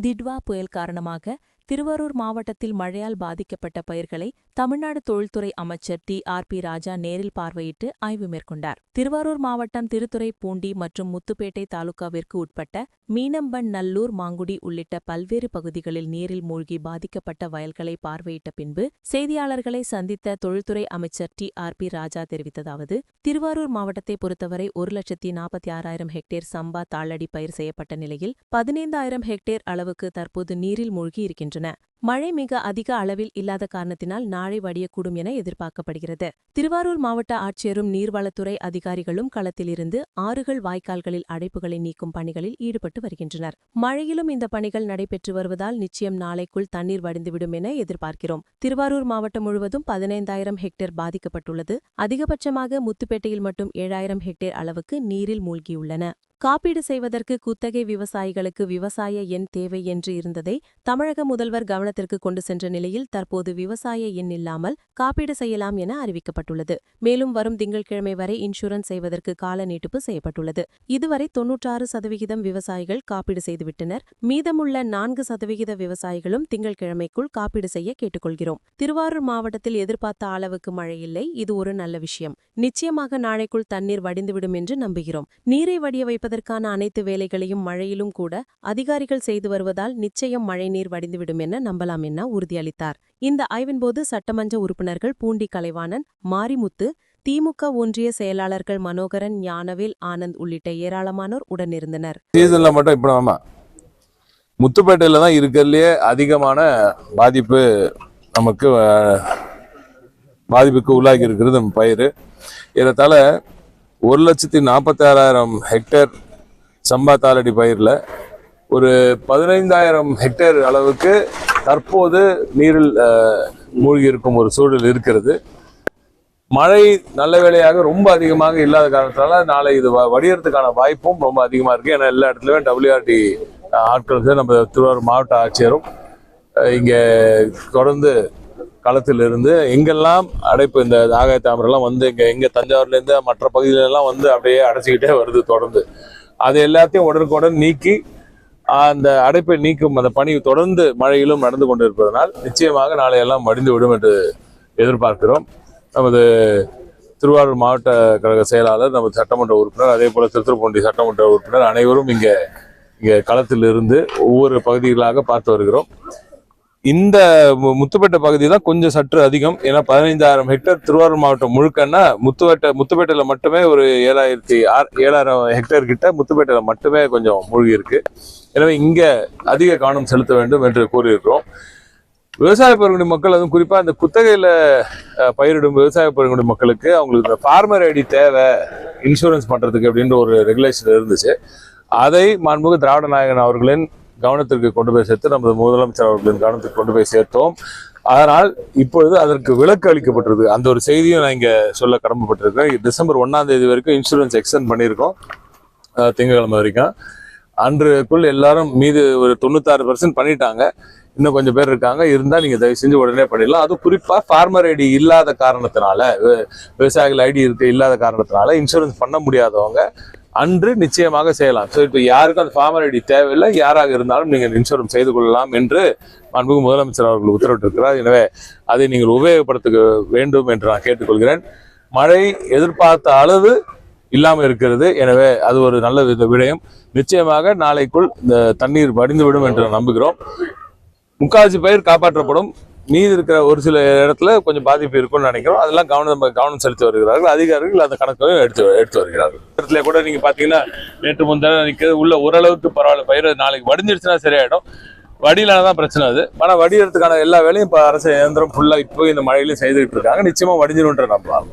திட்வா புயல் காரணமாக திருவாரூர் மாவட்டத்தில் மழையால் பாதிக்கப்பட்ட பயிர்களை தமிழ்நாடு தொழில்துறை அமைச்சர் டி. ஆர். பி. ராஜா நேரில் பார்வையிட்டு ஆய்வு மேற்கொண்டார். திருவாரூர் மாவட்டம் திருத்துறை பூண்டி மற்றும் முத்துப்பேட்டை தாலுகாவிற்கு உட்பட்ட மீனம்பன் நல்லூர் மாங்குடி உள்ளிட்ட பல்வேறு பகுதிகளில் நீரில் மூழ்கி பாதிக்கப்பட்ட வயல்களை பார்வையிட்ட பின்பு செய்தியாளர்களை சந்தித்த தொழில்துறை அமைச்சர் டி. ஆர். பி. ராஜா தெரிவித்ததாவது திருவாரூர் மாவட்டத்தை பொறுத்தவரை ஒரு லட்சத்தி நாற்பத்தி ஆறாயிரம் ஹெக்டேர் சம்பா தாளடி பயிர் செய்யப்பட்ட நிலையில் பதினைந்தாயிரம் ஹெக்டேர் அளவுக்கு தற்போது நீரில் மூழ்கி இருக்கின்றன. மழை மிக அதிக அளவில் இல்லாத காரணத்தினால் நாளை வடியக்கூடும் என எதிர்பார்க்கப்படுகிறது. திருவாரூர் மாவட்ட ஆட்சியரும் நீர்வளத்துறை அதிகாரிகளும் களத்திலிருந்து ஆறுகள் வாய்க்கால்களில் அடைப்புகளை நீக்கும் பணிகளில் ஈடுபட்டு வருகின்றனர். மழையிலும் இந்த பணிகள் நடைபெற்று வருவதால் நிச்சயம் நாளைக்குள் தண்ணீர் வடிந்துவிடும் என எதிர்பார்க்கிறோம். திருவாரூர் மாவட்டம் முழுவதும் பதினைந்தாயிரம் ஹெக்டேர் பாதிக்கப்பட்டுள்ளது. அதிகபட்சமாக முத்துப்பேட்டையில் மட்டும் ஏழாயிரம் ஹெக்டேர் அளவுக்கு நீரில் மூழ்கியுள்ளன. காப்பீடு செய்வதற்கு குத்தகை விவசாயிகளுக்கு விவசாய எண் தேவை என்று இருந்ததை தமிழக முதல்வர் கவனத்திற்கு கொண்டு சென்ற நிலையில் தற்போது விவசாய எண் இல்லாமல் காப்பீடு செய்யலாம் என அறிவிக்கப்பட்டுள்ளது. மேலும் வரும் திங்கட்கிழமை வரை இன்சூரன்ஸ் செய்வதற்கு கால நீட்டிப்பு செய்யப்பட்டுள்ளது. இதுவரை தொன்னூற்றாறு சதவிகிதம் விவசாயிகள் காப்பீடு செய்துவிட்டனர். மீதமுள்ள நான்கு சதவிகித விவசாயிகளும் திங்கட்கிழமைக்குள் காப்பீடு செய்ய கேட்டுக்கொள்கிறோம். திருவாரூர் மாவட்டத்தில் எதிர்பார்த்த அளவுக்கு மழை இல்லை. இது ஒரு நல்ல விஷயம். நிச்சயமாக நாளைக்குள் தண்ணீர் வடிந்துவிடும் என்று நம்புகிறோம். நீரை வடிய வைப்பதற்கான அனைத்து வேலைகளையும் மழையிலும் கூட அதிகாரிகள் செய்து வருவதால் நிச்சயம் மழைநீர் வடிந்துவிடும் என நம்பலாம் என உறுதியளித்தார். இந்த ஆய்வின்போது சட்டமன்ற உறுப்பினர்கள் பூண்டி கலைவாணன் மாரிமுத்து திமுக ஒன்றிய செயலாளர்கள் மனோகரன் ஞானவேல் ஆனந்த் உள்ளிட்ட ஏராளமானோர் உடனிருந்தனர். சீசன்ல மட்டும் இப்ப ஆமா. முத்துப்பேட்டையில தான் இருக்கிறதுலயே அதிகமான பாதிப்பு நமக்கு பாதிப்புக்கு உள்ளாகி இருக்கிறது நம்ம பயிர் ஏறத்தாழ ஒரு லட்சத்தி நாற்பத்தி ஆறாயிரம் ஹெக்டேர் சம்பா தாளடி பயிரில் ஒரு பதினைந்தாயிரம் ஹெக்டேர் அளவுக்கு தற்போது நீரில் மூழ்கி இருக்கும் ஒரு சூழல் இருக்கிறது. மழை நல்ல வேளையாக ரொம்ப அதிகமாக இல்லாத காரணத்தினால நாளை இது வ- வாய்ப்பும் ரொம்ப அதிகமாக இருக்குது ஏன்னா எல்லா இடத்துலையும் டபிள்யூஆர்டி ஆட்கள் தான் நம்ம திருவாரூர் மாவட்ட ஆட்சியரும். இங்கே தொடர்ந்து களத்தில் இருந்து எங்கெல்லாம் அடைப்பு இந்த ஆகாய தாமரெல்லாம் வந்து இங்கே எங்கே தஞ்சாவூர்லேருந்து மற்ற பகுதியிலெல்லாம் வந்து அப்படியே அடைச்சிக்கிட்டே வருது தொடர்ந்து. அது எல்லாத்தையும் உடனுக்குடன் நீக்கி அந்த அடைப்பை நீக்கும் அந்த பணி தொடர்ந்து மழையிலும் நடந்து கொண்டிருப்பதனால் நிச்சயமாக நாளை எல்லாம் மடிந்து விடும் என்று எதிர்பார்க்கிறோம். நமது திருவாரூர் மாவட்ட கழக செயலாளர் நமது சட்டமன்ற உறுப்பினர் அதே போல திருத்துறைப்பூண்டி சட்டமன்ற உறுப்பினர் அனைவரும் இங்கே இங்கே களத்தில் இருந்து ஒவ்வொரு பகுதிகளாக பார்த்து வருகிறோம். இந்த மு- முத்துப்பேட்டை பகுதி தான் கொஞ்சம் சற்று அதிகம். ஏன்னா பதினைந்தாயிரம் ஹெக்டேர் திருவாரூர் மாவட்டம் முழுக்கன்னா முத்துப்பேட்டை முத்துப்பேட்டையில் மட்டுமே ஒரு ஏழாயிரத்தி ஆறு ஏழாயிரம் ஹெக்டேர் கிட்ட முத்துப்பேட்டையில் மட்டுமே கொஞ்சம் மூழ்கி இருக்கு எனவே இங்கே அதிக கவனம் செலுத்த வேண்டும் என்று கூறியிருக்கிறோம். விவசாய பெருங்குடி மக்கள் அதுவும் குறிப்பாக இந்த குத்தகையில் பயிரிடும் விவசாய பெருங்குடி மக்களுக்கு அவங்களுக்கு இந்த ஃபார்மர் ஐடி தேவை இன்சூரன்ஸ் பண்ணுறதுக்கு அப்படின்ற ஒரு ரெகுலேஷன் இருந்துச்சு. அதை மாண்புமிகு திராவிட நாயகன் அவர்களின் கவனத்திற்கு கொண்டு போய் சேர்த்து நமது முதலமைச்சர் அவர்களின் கவனத்துக்கு கொண்டு போய் சேர்த்தோம். அதனால் இப்பொழுது அதற்கு விலக்கு அளிக்கப்பட்டிருக்கு அந்த ஒரு செய்தியும் நான் இங்க சொல்ல கடமைப்பட்டிருக்கேன் டிசம்பர் ஒன்னாம் தேதி வரைக்கும் இன்சூரன்ஸ் எக்ஸ்டென்ட் பண்ணியிருக்கோம். திங்கக்கிழமை திங்கட்கிழமை வரைக்கும். அன்றுக்குள் எல்லாரும் மீது ஒரு தொண்ணூத்தாறு பர்சன்ட் பண்ணிட்டாங்க. இன்னும் கொஞ்சம் பேர் இருக்காங்க. இருந்தால் நீங்க தயவு செஞ்சு உடனே பண்ணிடலாம். அது குறிப்பா ஃபார்மர் ஐடி இல்லாத காரணத்தினால விவசாயிகள் ஐடி இருக்க இல்லாத காரணத்தினால இன்சூரன்ஸ் பண்ண முடியாதவங்க அன்று நிச்சயமாக செய்யலாம். ஸோ இப்போ யாருக்கும் அந்த ஃபார்மர் ஐடி தேவையில்லை யாராக இருந்தாலும் நீங்கள் இன்சூரன்ஸ் செய்து கொள்ளலாம் என்று அன்புக்கு முதலமைச்சர் அவர்கள் உத்தரவிட்டிருக்கிறார். எனவே அதை நீங்கள் உபயோகப்படுத்த வேண்டும் என்று நான் கேட்டுக்கொள்கிறேன். மழை எதிர்பார்த்த அளவு இல்லாமல் இருக்கிறது. எனவே அது ஒரு நல்ல வித விடயம். நிச்சயமாக நாளைக்குள் இந்த தண்ணீர் வடிந்துவிடும் என்று நம்புகிறோம். முக்கால்வாசி பயிர் காப்பாற்றப்படும். மீதி இருக்கிற ஒரு சில இடத்துல கொஞ்சம் பாதிப்பு இருக்கும்னு நினைக்கிறோம். அதெல்லாம் கவனம் கவனம் செலுத்தி வருகிறார்கள். அதிகாரிகள் அந்த கணக்கையும் எடுத்து எடுத்து வருகிறார்கள். இடத்துல கூட நீங்க பாத்தீங்கன்னா நேற்று முந்தின நிற்கிறது உள்ள ஓரளவுக்கு பரவாயில்ல. பயிர் நாளைக்கு வடிஞ்சிருச்சுன்னா சரியாயிடும். வடியிலான தான் பிரச்சனை அது. ஆனால் வடிகிறதுக்கான எல்லா வேலையும் இப்போ அரசு இயந்திரம் ஃபுல்லாக இப்போ இந்த மழையிலையும் செய்துகிட்டு இருக்காங்க. நிச்சயமா வடிஞ்சிரும்ன்ற நம்பலாம்